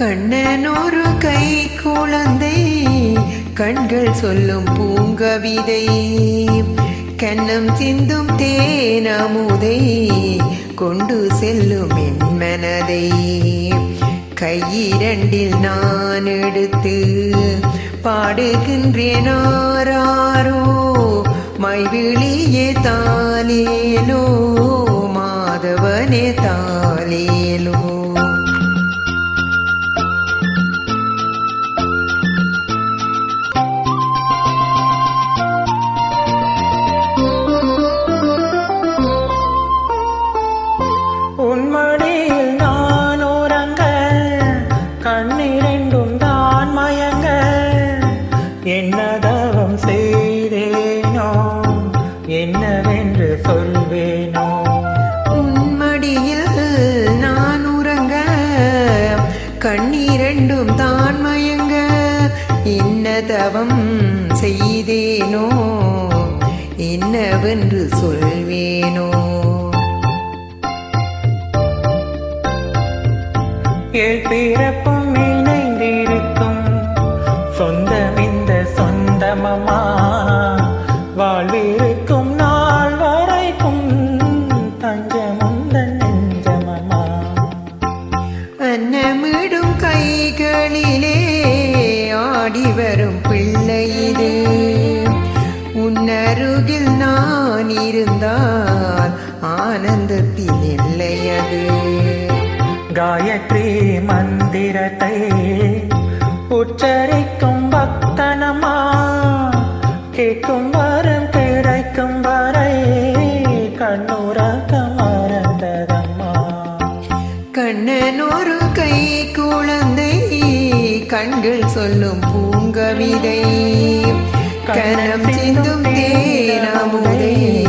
கண்ணனொரு கை குழந்தை கண்கள் சொல்லும் பூங்கவிதை. கண்ணம் சிந்தும் தேனமுதை கொண்டு செல்லும் என் மனதை கையிரண்டில் நான் எடுத்து பாடுகின்றேன் ஆராரோ மைவிழியே தாலேலோ மாதவனே தாலேலோ என்னவென்று சொல்வேனோ? உன்மடியில் நான் உறங்க கண்ணீரண்டும் தான் மயங்க என்ன தவம் செய்தேனோ? என்னவென்று சொல்வேனோ? ஏழ் வண்ணமிடும் கைகளிலே ஆடி வரும் பிள்ளை இது. உன்னருகில் நான் இருந்தால் ஆனந்தத்தின் இல்லையது காயத்ரி மந்திரத்தை உச்சரிக்கும் பக்தனமா கேட்கும் கண்கள் சொல்லும் பூங்கவிதை. கரம் சிந்தும் தேனாமுதை.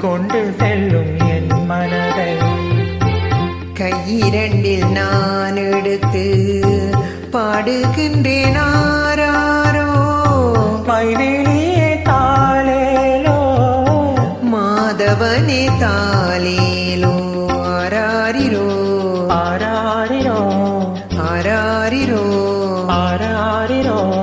கொண்டு செல்லும் என் மனதை. கையிரண்டில் நான் எடுத்து பாடுகின்றேன் ஆராரோ. பைவெளியே தாளேலோ. மாதவனே தாளேலோ ஆராரிரோ. ஆரா it all.